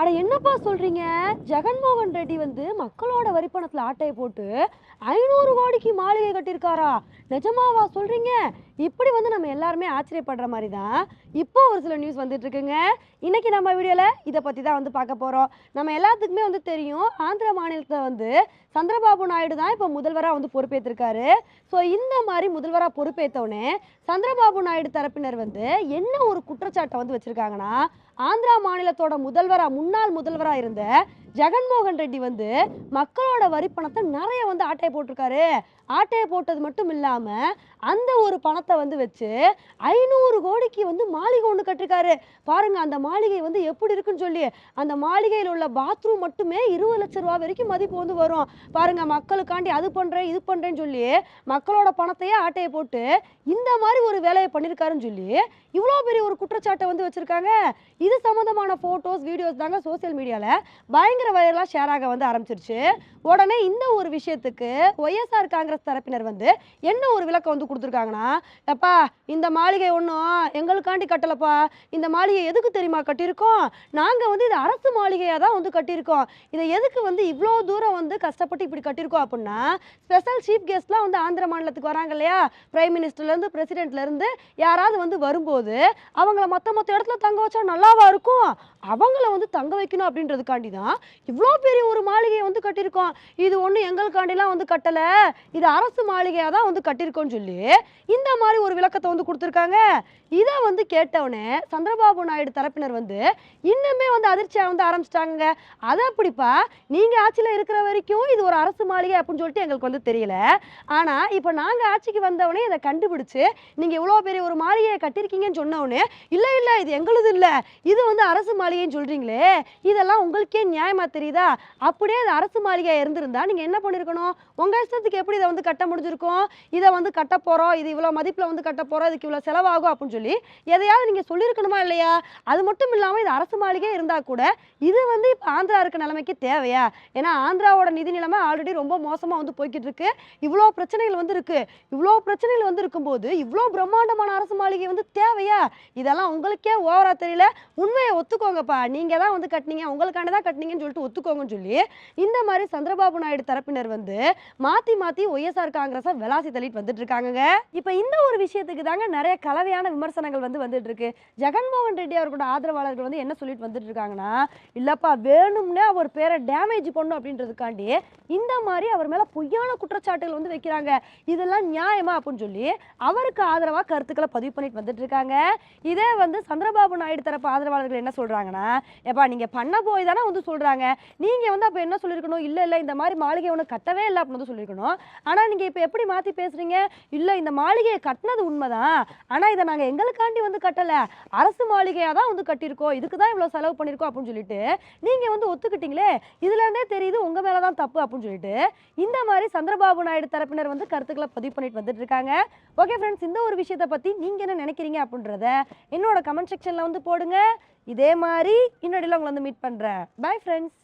அட என்னப்பா சொல்றீங்க? ஜெகன்மோகன் ரெட்டி வந்து மக்களோட வரிப்பணத்துல ஆட்டையை போட்டு ஐநூறு கோடிக்கு மாளிகை கட்டியிருக்காரா? நிஜமாவா சொல்றீங்க? இப்படி வந்து நம்ம எல்லாருமே ஆச்சரியப்படுற மாதிரி தான் இப்போ ஒரு சில நியூஸ் வந்துட்டு இருக்குங்க இன்னைக்கு நம்ம வீடியோல இதை பத்தி தான் வந்து பார்க்க போறோம். நம்ம எல்லாத்துக்குமே வந்து தெரியும் ஆந்திர மாநிலத்தில் வந்து சந்திரபாபு நாயுடு தான் இப்போ முதல்வராக வந்து பொறுப்பேற்றிருக்காரு ஸோ இந்த மாதிரி முதல்வராக பொறுப்பேற்றவுடனே சந்திரபாபு நாயுடு தரப்பினர் வந்து என்ன ஒரு குற்றச்சாட்டை வந்து வச்சுருக்காங்கன்னா ஆந்திரா மாநிலத்தோட முதல்வராக முன்னாள் முதல்வராக இருந்த ஜெகன்மோகன் ரெட்டி வந்து மக்களோட வரி பணத்தை நிறைய வந்து ஆட்டையை போட்டிருக்காரு. ஆட்டையை போட்டது மட்டும் இல்லாமல் அந்த ஒரு பணத்தை வந்து வச்சு ஐநூறு கோடிக்கு வந்து மாளிகை ஒன்று கட்டிருக்காரு. பாருங்க அந்த மாளிகை வந்து எப்படி இருக்குன்னு சொல்லி. அந்த மாளிகையில் உள்ள பாத்ரூம் மட்டுமே இருபது லட்ச ரூபா வரைக்கும் மதிப்பு வந்து வரும். பாருங்க மக்களுக்காண்டி அது பண்ணுறேன் இது பண்ணுறேன்னு சொல்லி மக்களோட பணத்தையே ஆட்டையை போட்டு இந்த மாதிரி ஒரு வேலையை பண்ணியிருக்காருன்னு சொல்லி இவ்வளோ பெரிய ஒரு குற்றச்சாட்டை வந்து வச்சுருக்காங்க. இது சம்மந்தமான ஃபோட்டோஸ் வீடியோஸ் தாங்க சோஷியல் மீடியாவில் பயங்கர வைரலாக ஷேர் ஆக வந்து ஆரம்பிச்சிருச்சு. உடனே இந்த ஒரு விஷயத்துக்கு ஒய்எஸ்ஆர் காங்கிரஸ் தரப்பினர் வந்து என்ன ஒரு விளக்கம் வந்து கொடுத்துருக்காங்கன்னா எப்பா இந்த மாளிகை ஒன்றும் எங்களுக்காண்டி கட்டலப்பா. இந்த மாளிகை எதுக்கு தெரியுமா கட்டியிருக்கோம்? நாங்கள் வந்து இது அரசு மாளிகையாக தான் வந்து கட்டியிருக்கோம். இதை எதுக்கு வந்து இவ்வளோ தூரம் வந்து கஷ்டப்பட்டு இப்படி கட்டியிருக்கோம் அப்படின்னா ஸ்பெஷல் சீஃப் கெஸ்ட்லாம் வந்து ஆந்திர மாநிலத்துக்கு வராங்க இல்லையா? பிரைம் மினிஸ்டர்லேருந்து பிரசிடென்ட்லேருந்து யாராவது வந்து வரும்போது அவங்கள மொத்த மொத்த இடத்துல தங்க வச்சா நல்லாவா இருக்கும்? அவங்கள வந்து தங்க வைக்கணும் அப்படின்றதுக்காண்டி தான் இவ்வளோ பெரிய ஒரு மாளிகையை வந்து கட்டியிருக்கோம். இது ஒன்றும் எங்களுக்காண்டிலாம் வந்து கட்டலை. இது அரசு மாளிகையாக தான் வந்து கட்டியிருக்கோன்னு சொல்லி இந்த மாதிரி ஒரு விளக்கத்தை வந்து கொடுத்துருக்காங்க. இதை வந்து கேட்டவுடனே சந்திரபாபு நாயுடு தரப்பினர் வந்து இன்னுமே வந்து அதிர்ச்சியாக வந்து ஆரம்பிச்சிட்டாங்க அதை அப்படிப்பா நீங்கள் ஆட்சியில் இருக்கிற வரைக்கும் இது ஒரு அரசு மாளிகை அப்படின்னு சொல்லிட்டு எங்களுக்கு வந்து தெரியல. ஆனால் இப்போ நாங்கள் ஆட்சிக்கு வந்தவொடனே இதை கண்டுபிடிச்சு நீங்கள் இவ்வளோ பெரிய ஒரு மாளிகையை கட்டியிருக்கீங்கன்னு சொன்னவுடனே இல்லை இல்லை இது எங்களுது இல்லை. இது வந்து அரசு மாளிகைன்னு சொல்கிறீங்களே இதெல்லாம் உங்களுக்கே நியாயமாக நியாயமா தெரியுதா? அப்படியே அது அரசு மாளிகையாக இருந்திருந்தா நீங்கள் என்ன பண்ணியிருக்கணும் உங்கள் இஷ்டத்துக்கு எப்படி இதை வந்து கட்ட முடிஞ்சிருக்கும்? இதை வந்து கட்ட போகிறோம் இது இவ்வளோ மதிப்பில் வந்து கட்ட போகிறோம் இதுக்கு இவ்வளோ செலவாகும் அப்படின்னு சொல்லி எதையாவது நீங்கள் சொல்லியிருக்கணுமா இல்லையா? அது மட்டும் இல்லாமல் இது அரசு மாளிகை இருந்தால் கூட இது வந்து இப்போ ஆந்திரா இருக்க நிலைமைக்கு தேவையா? ஏன்னா ஆந்திராவோட நிதி நிலைமை ஆல்ரெடி ரொம்ப மோசமாக வந்து போய்கிட்டு இருக்கு. இவ்வளோ பிரச்சனைகள் வந்து இருக்கு. இவ்வளோ பிரச்சனைகள் வந்து இருக்கும்போது இவ்வளோ பிரம்மாண்டமான அரசு மாளிகை வந்து தேவையா? இதெல்லாம் உங்களுக்கே ஓவரா தெரியல. உண்மையை ஒத்துக்கோங்கப்பா. நீங்க தான் வந்து கட்டினீங்க. உங்களுக்காண்டி தான் கட்டினீங்கன்னு சொல்லிட்டு ஒத்துக்கோங்கன்னு சொல்லி இந்த மாதிரி சந்திரபாபு நாயுடு தரப்பினர் வந்து மாத்தி மாத்தி ஒய்எஸ்ஆர் காங்கிரஸை விளாசி தள்ளிட்டு வந்துட்டு இருக்காங்க இப்போ இந்த ஒரு விஷயத்துக்கு தாங்க நிறைய கலவையான விமர்சனங்கள் வந்து வந்துட்டு இருக்கு. ஜெகன்மோகன் ரெட்டி அவர்களோட ஆதரவாளர்கள் வந்து என்ன சொல்லிட்டு வந்துட்டு இருக்காங்கன்னா இல்லப்பா வேணும்னே அவர் பேரை டேமேஜ் பண்ணும் அப்படின்றதுக்காண்டி இந்த மாதிரி அவர் மேல பொய்யான குற்றச்சாட்டுகள் வந்து வைக்கிறாங்க. இதெல்லாம் நியாயமா அப்படின்னு சொல்லி அவருக்கு ஆதரவா கருத்துக்களை பதிவு பண்ணிட்டு வந்துட்டு இருக்காங்க. இதே வந்து சந்திரபாபு நாயுடு தரப்பு ஆதரவாளர்கள் என்ன சொல்றாங்கன்னா ஏப்பா நீங்க பண்ண போய் தானே வந்து சொல்றாங்க. நீங்க வந்து அப்ப என்ன சொல்லியிருக்கணும் இல்ல இல்ல இந்த மாதிரி மாளிகை ஒன்று கட்டவே இல்லை அப்படின்னு வந்து சொல்லியிருக்கணும் ஆனா நீங்க இப்ப எப்படி மாத்தி பேசுறீங்க? இல்ல இந்த மாளிகையை கட்டினது உண்மைதான். ஆனா இதை நாங்க எங்களுக்காண்டி வந்து கட்டல. அரசு மாளிகையா தான் வந்து கட்டியிருக்கோம். இதுக்கு தான் இவ்வளவு செலவு பண்ணியிருக்கோம் அப்படின்னு சொல்லிட்டு நீங்க வந்து ஒத்துக்கிட்டீங்களே? இதுல இருந்தே தெரியுது உங்க மேலே தான் தப்பு அப்படின்னு சொல்லிட்டு இந்த மாதிரி சந்திரபாபு நாயுடு தரப்பினர் வந்து கருத்துக்களை பதிவு பண்ணிட்டு வந்துட்டு இருக்காங்க. ஓகே ஃப்ரெண்ட்ஸ் இந்த ஒரு விஷயத்தை பத்தி நீங்க என்ன நினைக்கிறீங்க அப்படின்றத என்னோட கமெண்ட் செக்ஷன்ல வந்து போடுங்க. இதே மாதிரி இன்னொடையில் உங்களை வந்து மீட் பண்றேன். Bye friends